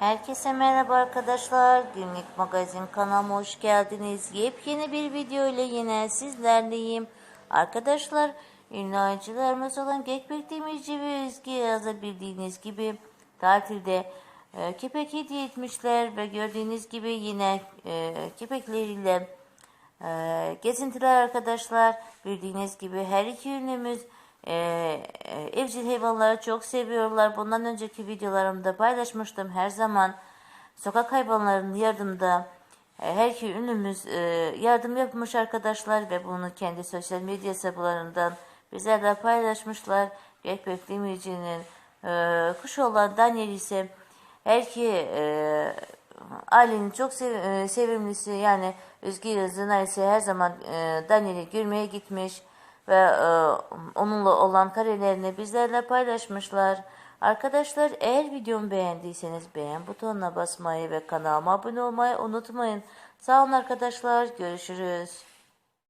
Herkese merhaba arkadaşlar. Günlük magazin kanalıma hoş geldiniz. Yepyeni bir video ile yine sizlerleyim. Arkadaşlar ünlü oyuncularımız olan Gökbek Demirci ve Özge Yaz'a bildiğiniz gibi tatilde e, kepek hediye etmişler ve gördüğünüz gibi yine e, kepekleriyle e, gezintiler arkadaşlar. Bildiğiniz gibi her iki ünlümüz e, e, evcil hayvanları çok seviyorlar. Bundan önceki videolarımda paylaşmıştım. Her zaman sokak hayvanlarının yardımda e, her iki ünlümüz e, yardım yapmış arkadaşlar ve bunu kendi sosyal medya hesaplarından bizlerle paylaşmışlar. Gökbek Demirci'nin kuşu olan Daniel ise her iki e, ailenin çok sev- sevimlisi yani Özge Yıldız'ın ise her zaman Daniel'i görmeye gitmiş ve e, onunla olan karelerini bizlerle paylaşmışlar. Arkadaşlar eğer videomu beğendiyseniz beğen butonuna basmayı ve kanalıma abone olmayı unutmayın. Sağ olun arkadaşlar. Görüşürüz.